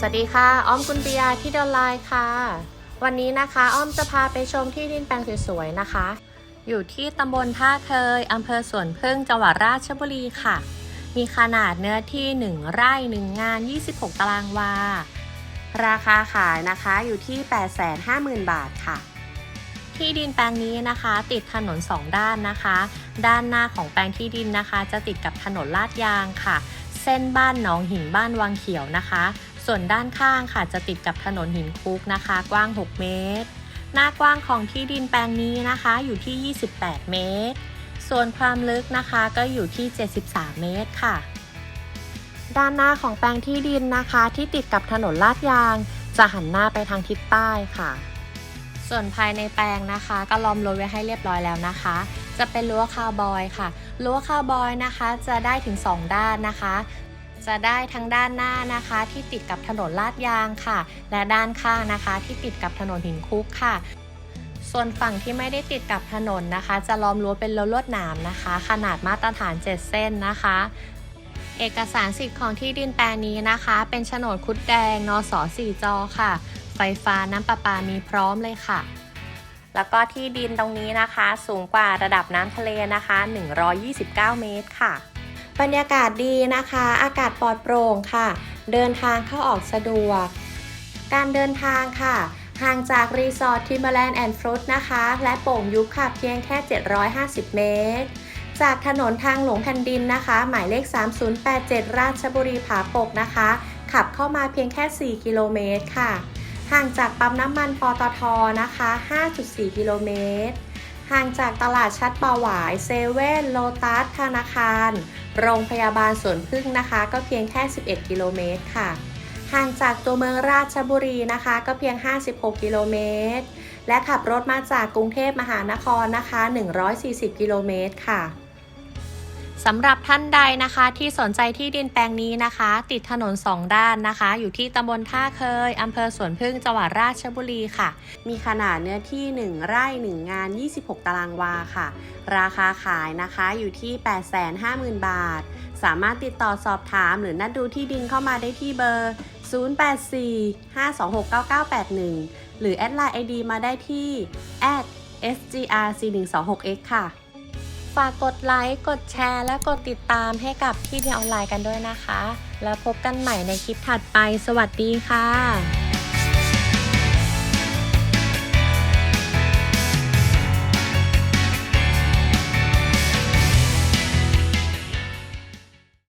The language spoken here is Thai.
สวัสดีค่ะ อ้อมกุลปิยาที่ดอนไลน์ค่ะ วันนี้นะคะ อ้อมจะพาไปชมที่ดินแปลงสวยๆนะคะ อยู่ที่ตำบลท่าเคยอำเภอสวนพึ่งจังหวัดราชบุรีค่ะ มีขนาดเนื้อที่ 1 ไร่ 1 งาน 26 ตารางวา ราคาขายนะคะอยู่ที่ 850,000 บาทค่ะ ที่ดินแปลงนี้นะคะ ติดถนน 2 ด้านนะคะ ด้านหน้าของแปลงที่ดินนะคะ จะติดกับถนนลาดยางค่ะเส้นบ้านหนองหินบ้านวังเขียวนะคะ ส่วนด้านข้างค่ะจะติดกับถนนหินคุกนะคะ กว้าง 6 เมตร หน้ากว้างของที่ดินแปลงนี้นะคะอยู่ที่ 28 เมตร ส่วนความลึกนะคะก็อยู่ที่ 73 เมตรค่ะ ด้านหน้าของแปลงที่ดินนะคะ ที่ติดกับถนนลาดยาง จะหันหน้าไปทางทิศใต้ค่ะ ส่วนภายในแปลงนะคะ ก็ล้อมรั้วไว้ให้เรียบร้อยแล้วนะคะ จะเป็นรั้วคาวบอยค่ะรั้วคาวบอยนะคะจะได้ถึง 2 ด้านนะคะ จะได้ทั้งด้านหน้านะคะที่ติดกับถนนลาดยางค่ะ และด้านข้างนะคะที่ติดกับถนนหินคุกค่ะ ส่วนฝั่งที่ไม่ได้ติดกับถนนนะคะ จะล้อมรั้วเป็นรั้วลวดหนามนะคะ ขนาดมาตรฐาน 7 เส้นนะคะเอกสารสิทธิ์ของที่ดินแปลงนี้นะคะ เป็นโฉนดคุดแดงนส4จอค่ะ ไฟฟ้าน้ำประปามีพร้อมเลยค่ะ แล้วก็ที่ดินตรงนี้นะคะ สูงกว่าระดับน้ำทะเลนะคะ 129 เมตรค่ะ บรรยากาศดีนะคะ อากาศปลอดโปร่งค่ะ เดินทางเข้าออกสะดวก การเดินทางค่ะ ห่างจากรีสอร์ททิมเบอร์แลนด์แอนด์ฟรุตนะคะ และโป่งยุบค่ะเพียงแค่ 750 เมตร จากถนนทางหลวงแผ่นดินนะคะ หมายเลข 3087 ราชบุรีผาปกนะคะ ขับเข้ามาเพียงแค่ 4 กิโลเมตรค่ะ ห่างจากปั๊มน้ำมันปตทนะคะ 5.4 กิโลเมตร ห่างจากตลาดชัดปาหวายเซเว่นโลตัสธนาคาร โรงพยาบาลสวนพึ่งนะคะ ก็เพียงแค่ 11 กิโลเมตรค่ะ ห่างจากตัวเมืองราชบุรีนะคะ ก็เพียง 56 กิโลเมตร และขับรถมาจากกรุงเทพมหานครนะคะ 140 กิโลเมตรค่ะ สำหรับท่านใดนะคะที่สนใจที่ดินแปลงนี้นะคะ ติดถนน 2 ด้านนะคะ อยู่ที่ตำบลท่าเคยอำเภอสวนพึ่งจังหวัดราชบุรีค่ะ มีขนาดเนื้อที่ 1 ไร่ 1 งาน 26 ตารางวาค่ะ ราคาขายนะคะอยู่ที่ 850,000 บาท สามารถติดต่อสอบถามหรือนัดดูที่ดินเข้ามาได้ที่เบอร์ 0845269981 หรือแอดไลน์ ID มาได้ที่ @sgrc126x ค่ะ ฝากกดไลค์ กดแชร์ และกดติดตามให้กับที่เดียออนไลน์กันด้วยนะคะ แล้วพบกันใหม่ในคลิปถัดไป สวัสดีค่ะ